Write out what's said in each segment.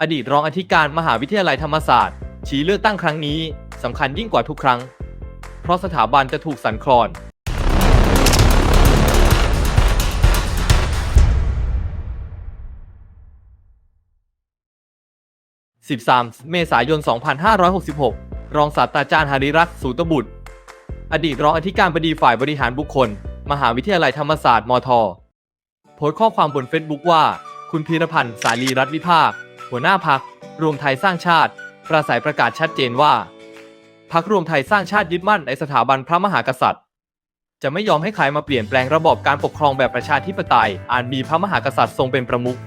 อดีตรองอธิการมหาวิทยาลัยธรรมศาสตร์ ชี้เลือกตั้งครั้งนี้สำคัญยิ่งกว่าทุกครั้ง เพราะสถาบันจะถูกสั่นคลอน 13 เมษายน 2566 รองศาสตราจารย์หาริรักษ์สูตบุตร อดีตรองอธิการบดีฝ่ายบริหารบุคคล มหาวิทยาลัยธรรมศาสตร์มท โพสต์ข้อความบนเฟซบุ๊กว่า คุณพีรพันธ์ สาลีรัฐวิภาค หัวหน้าพักรวมไทยสร้างชาติ ประสายประกาศชัดเจนว่าพักรวมไทยสร้างชาติยึดมั่นในสถาบันพระมหากษัตริย์ จะไม่ยอมให้ใครมาเปลี่ยนแปลงระบอบการปกครองแบบประชาธิปไตยอาจมีพระมหากษัตริย์ทรงเป็นประมุข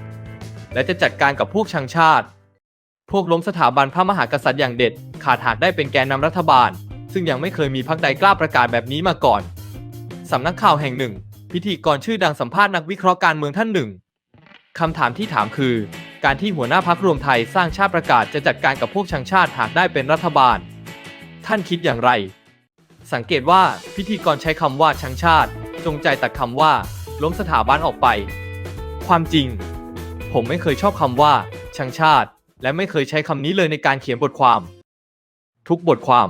และจะจัดการกับพวกชังชาติ พวกล้มสถาบันพระมหากษัตริย์อย่างเด็ด ขาดหากได้เป็นแกนนำรัฐบาล ซึ่งยังไม่เคยมีพรรคใดกล้าประกาศแบบนี้มาก่อนสำนักข่าวแห่งหนึ่ง พิธีกรชื่อดังสัมภาษณ์นักวิเคราะห์การเมืองท่านหนึ่งคำถามที่ถามคือ การที่หัวหน้าพักรวมไทยสร้างชาติประกาศจะจัดการกับพวกชังชาติหากได้เป็นรัฐบาล ท่านคิดอย่างไร สังเกตว่าพิธีกรใช้คำว่าชังชาติ จงใจตัดคำว่า ล้มสถาบันออกไป ความจริง ผมไม่เคยชอบคำว่า ชังชาติ และไม่เคยใช้คำนี้เลยในการเขียนบทความ ทุกบทความ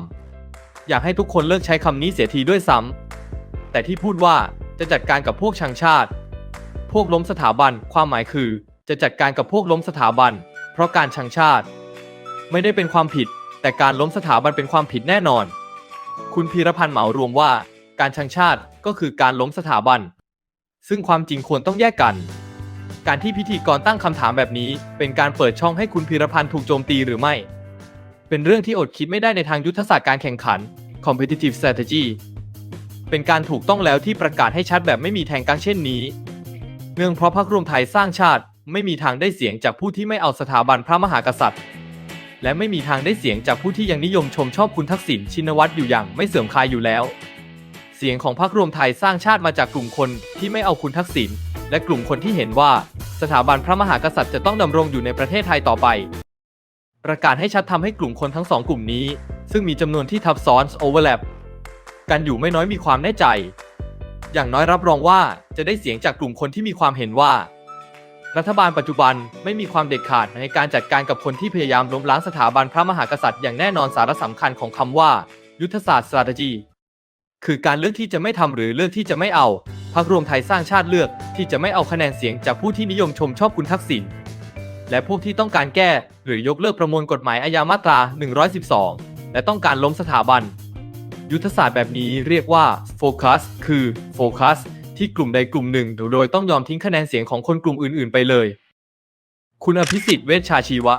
อยากให้ทุกคนเลิกใช้คำนี้เสียทีด้วยซ้ำแต่ที่พูดว่าจะจัดการกับพวกชังชาติ พวกล้มสถาบันความหมายคือ จะจัดการกับพวกล้มสถาบัน เพราะการชังชาติ ไม่ได้เป็นความผิด แต่การล้มสถาบันเป็นความผิดแน่นอน คุณพีรพันธ์เหมารวมว่า การชังชาติก็คือการล้มสถาบัน ซึ่งความจริงควรต้องแยกกัน การที่พิธีกรตั้งคำถามแบบนี้ เป็นการเปิดช่องให้คุณพีรพันธ์ถูกโจมตีหรือไม่ เป็นเรื่องที่อดคิดไม่ได้ในทางยุทธศาสตร์การแข่งขัน competitive strategy เป็นการถูกต้องแล้วที่ประกาศให้ชัดแบบไม่มีแทงกังเช่นนี้ เนื่องเพราะพรรครวมไทยสร้างชาติ ไม่มีทางได้เสียงจากผู้ที่ไม่เอาสถาบันพระมหากษัตริย์ และไม่มีทางได้เสียงจากผู้ที่ยังนิยมชมชอบคุณทักษิณชินวัตรอยู่อย่างไม่เสื่อมคลายอยู่แล้ว เสียงของพรรครวมไทยสร้างชาติมาจากกลุ่มคนที่ไม่เอาคุณทักษิณและกลุ่มคนที่เห็นว่าสถาบันพระมหากษัตริย์จะต้องดำรงอยู่ในประเทศไทยต่อไป ประกาศให้ชัดทำให้กลุ่มคนทั้งสองกลุ่มนี้ ซึ่งมีจำนวนที่ทับซ้อน overlap กันอยู่ไม่น้อยมีความแน่ใจ อย่างน้อยรับรองว่าจะได้เสียงจากกลุ่มคนที่มีความเห็นว่า รัฐบาลปัจจุบันไม่มีความเด็ดขาดในการจัดการกับคนที่พยายามล้มล้างสถาบันพระมหากษัตริย์อย่างแน่นอนสาระสำคัญของคำว่า ยุทธศาสตร์ strategy คือการเลือกที่จะไม่ทำหรือเลือกที่จะไม่เอาพรรครวมไทยสร้างชาติเลือกที่จะไม่เอาคะแนนเสียงจากผู้ที่นิยมชมชอบคุณทักษิณและพวกที่ต้องการแก้ หรือยกเลิกประมวลกฎหมายอาญามาตรา 112 และต้องการล้มสถาบัน ยุทธศาสตร์แบบนี้เรียกว่าโฟกัสคือโฟกัส ที่กลุ่มใดกลุ่มหนึ่ง โดยต้องยอมทิ้งคะแนนเสียงของคนกลุ่มอื่น ๆ ไปเลย คุณอภิสิทธิ์เวชชาชีวะ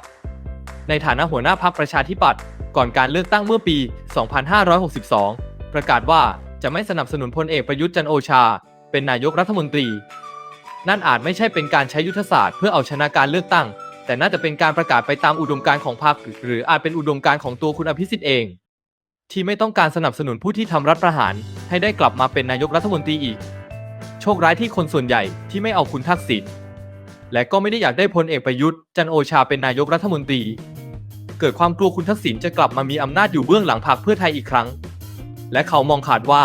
ในฐานะหัวหน้าพรรคประชาธิปัตย์ก่อนการเลือกตั้งเมื่อปี 2562 ประกาศว่าจะไม่สนับสนุนพลเอกประยุทธ์จันโอชา เป็นนายกรัฐมนตรี นั่นอาจไม่ใช่เป็นการใช้ยุทธศาสตร์เพื่อเอาชนะการเลือกตั้ง แต่น่าจะเป็นการประกาศไปตามอุดมการณ์ของพรรคหรืออาจเป็นอุดมการณ์ของตัวคุณอภิสิทธิ์เอง ที่ไม่ต้องการสนับสนุนผู้ที่ทำรัฐประหาร ให้ได้กลับมาเป็นนายกรัฐมนตรีอีก โชคร้ายที่คนส่วนใหญ่ที่ไม่เอาคุณทักษิณและก็ไม่ได้อยากได้พลเอกประยุทธ์จันโอชาเป็นนายกรัฐมนตรี เกิดความกลัวคุณทักษิณจะกลับมามีอำนาจอยู่เบื้องหลังพรรคเพื่อไทยอีกครั้ง และเขามองขาดว่า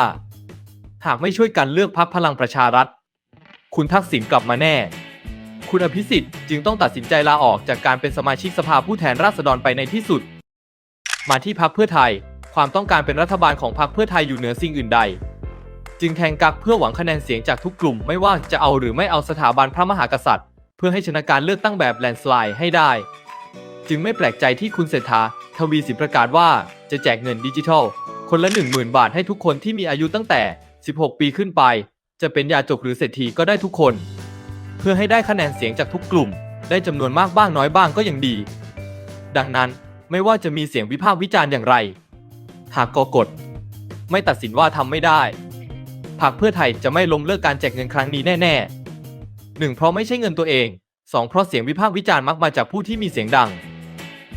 หากไม่ช่วยกันเลือกพรรคพลังประชารัฐ คุณทักษิณกลับมาแน่ คุณอภิสิทธิ์จึงต้องตัดสินใจลาออกจากการเป็นสมาชิกสภาผู้แทนราษฎรไปในที่สุด มาที่พรรคเพื่อไทย ความต้องการเป็นรัฐบาลของพรรคเพื่อไทยอยู่เหนือสิ่งอื่นใด จึงแทงกักเพื่อหวังคะแนนเสียงจากทุกกลุ่มไม่ว่าจะเอาหรือไม่เอาสถาบันพระมหากษัตริย์ เพื่อให้ชนะการเลือกตั้งแบบแลนสไลด์ให้ได้ จึงไม่แปลกใจที่คุณเศรษฐาทวีสินประกาศว่าจะแจกเงินดิจิทัล คนละ 10,000 บาทให้ทุกคนที่มีอายุตั้งแต่ 16 ปีขึ้นไป จะเป็นยาจกหรือเศรษฐีก็ได้ทุกคน เพื่อให้ได้คะแนนเสียงจากทุกกลุ่ม ได้จำนวนมากบ้างน้อยบ้างก็ยังดี ดังนั้นไม่ว่าจะมีเสียงวิพากษ์วิจารณ์อย่างไร หากกกฎไม่ตัดสินว่าทำไม่ได้ รรคเพื่อไทยจะไม่ล้มเลิกการแจกเงินครั้งนี้แน่ๆหนึ่งเพราะไม่ใช่เงินตัวเองสองเพราะเสียงวิพากษ์วิจารณ์มักมาจากผู้ที่มีเสียงดัง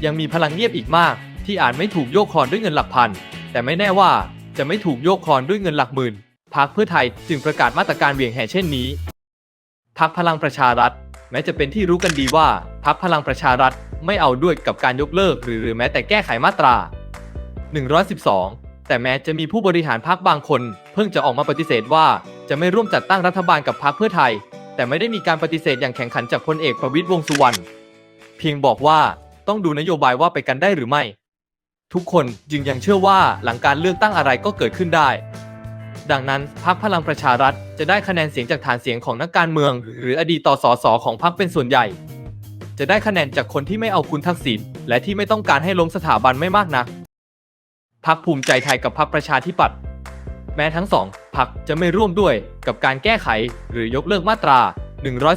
ยังมีพลังเงียบอีกมาก ที่อาจไม่ถูกโยกคอนด้วยเงินหลักพัน แต่ไม่แน่ว่าจะไม่ถูกโยกคอนด้วยเงินหลักหมื่นพรรคเพื่อไทยจึงประกาศมาตรการเหวี่ยงแห่เช่นนี้พรรคพลังประชารัฐ แม้จะเป็นที่รู้กันดีว่าพรรคพลังประชารัฐไม่เอาด้วยกับการยกเลิก หรือหรือแม้แต่แก้ไขมาตรา 112 แต่แม้จะมีผู้บริหารพรรคบางคน เพิ่งจะออกมาปฏิเสธว่าจะไม่ร่วมจัดตั้งรัฐบาลกับพรรคเพื่อไทย แต่ไม่ได้มีการปฏิเสธอย่างแข็งขันจากพลเอกประวิตรวงสุวรรณเพียงบอกว่าต้องดูนโยบายว่าไปกันได้หรือไม่ ทุกคนจึงยังเชื่อว่าหลังการเลือกตั้งอะไรก็เกิดขึ้นได้ ดังนั้นพรรคพลังประชารัฐจะได้คะแนนเสียงจากฐานเสียงของนักการเมือง หรืออดีตต่อสอสอของพรรคเป็นส่วนใหญ่ จะได้คะแนนจากคนที่ไม่เอาคุณทักษิณและที่ไม่ต้องการให้ล้มสถาบันไม่มากนัก พรรคภูมิใจไทยกับพรรคประชาธิปัตย์แม้ทั้งสองพรรคจะไม่ร่วมด้วยกับการแก้ไขหรือยกเลิกมาตรา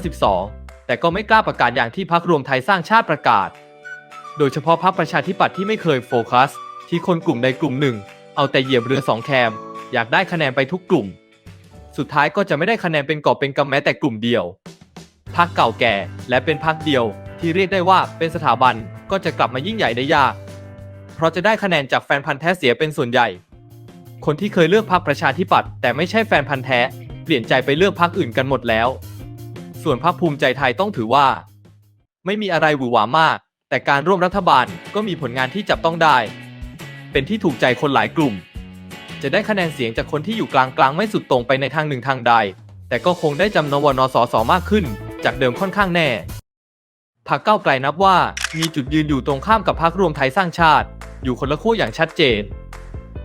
112 แต่ก็ไม่กล้าประกาศอย่างที่พรรครวมไทยสร้างชาติประกาศ โดยเฉพาะพรรคประชาธิปัตย์ที่ไม่เคยโฟกัส ที่คนกลุ่มใดกลุ่มหนึ่ง เอาแต่เหยียบเรือสองแคม อยากได้คะแนนไปทุกกลุ่ม สุดท้ายก็จะไม่ได้คะแนนเป็นกอบเป็นกำแม้แต่กลุ่มเดียวพรรคเก่าแก่และเป็นพรรคเดียวที่เรียกได้ว่าเป็นสถาบันก็จะกลับมายิ่งใหญ่ได้ยาก ราะจะได้คะแนนจากแฟนพันธ์แท้เสียเป็นส่วนใหญ่ คนที่เคยเลือกพรรคประชาธิปัตย์แต่ไม่ใช่แฟนพันธ์แท้ เปลี่ยนใจไปเลือกพรรคอื่นกันหมดแล้ว ส่วนพรรคภูมิใจไทยต้องถือว่า ไม่มีอะไรหวือหวามาก แต่การร่วมรัฐบาลก็มีผลงานที่จับต้องได้ เป็นที่ถูกใจคนหลายกลุ่ม จะได้คะแนนเสียงจากคนที่อยู่กลางกลางๆไม่สุดตรงไปในทางหนึ่งทางใด แต่ก็คงได้จำนวนสสมากขึ้น จากเดิมค่อนข้างแน่ พรรคก้าวไกลนับว่า มีจุดยืนอยู่ตรงข้ามกับพรรครวมไทยสร้างชาติ อยู่คนละขั้วอย่างชัดเจน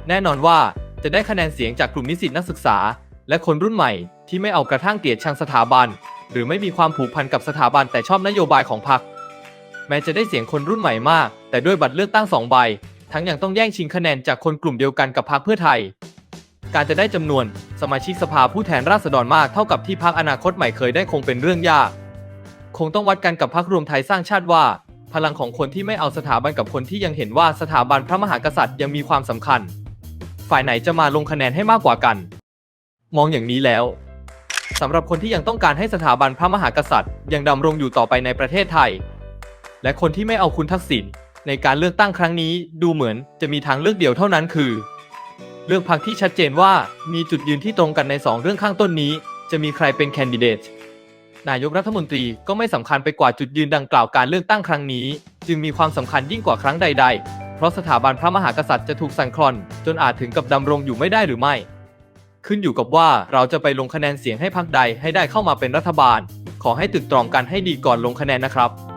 แน่นอนว่าจะได้คะแนนเสียงจากกลุ่มนิสิตนักศึกษา และคนรุ่นใหม่ที่ไม่เอากระทั่งเกลียดชังสถาบัน หรือไม่มีความผูกพันกับสถาบันแต่ชอบนโยบายของพรรคแม้จะได้เสียงคนรุ่นใหม่มาก แต่ด้วยบัตรเลือกตั้งสองใบ ทั้งยังต้องแย่งชิงคะแนนจากคนกลุ่มเดียวกันกับพรรคเพื่อไทย การจะได้จำนวนสมาชิกสภาผู้แทนราษฎรมากเท่ากับที่พรรคอนาคตใหม่เคยได้คงเป็นเรื่องยาก คงต้องวัดกันกับพรรครวมไทยสร้างชาติว่า พลังของคนที่ไม่เอาสถาบันกับคนที่ยังเห็นว่าสถาบันพระมหากษัตริย์ยังมีความสำคัญ ฝ่ายไหนจะมาลงคะแนนให้มากกว่ากัน มองอย่างนี้แล้วสำหรับคนที่ยังต้องการให้สถาบันพระมหากษัตริย์ ยังดำรงอยู่ต่อไปในประเทศไทย และคนที่ไม่เอาคุณทักษิณในการเลือกตั้งครั้งนี้ดูเหมือนจะมีทางเลือกเดียวเท่านั้นคือ เลือกพรรคที่ชัดเจนว่ามีจุดยืนที่ตรงกันใน 2 เรื่องข้างต้นนี้ จะมีใครเป็นแคนดิเดต นายกรัฐมนตรีก็ไม่สำคัญไปกว่าจุดยืนดังกล่าวการเลือกตั้งครั้งนี้ จึงมีความสำคัญยิ่งกว่าครั้งใด ๆ เพราะสถาบันพระมหากษัตริย์จะถูกสั่นคลอน จนอาจถึงกับดำรงอยู่ไม่ได้หรือไม่ ขึ้นอยู่กับว่าเราจะไปลงคะแนนเสียงให้พรรคใดให้ได้เข้ามาเป็นรัฐบาล ขอให้ตึกตรองกันให้ดีก่อนลงคะแนนนะครับ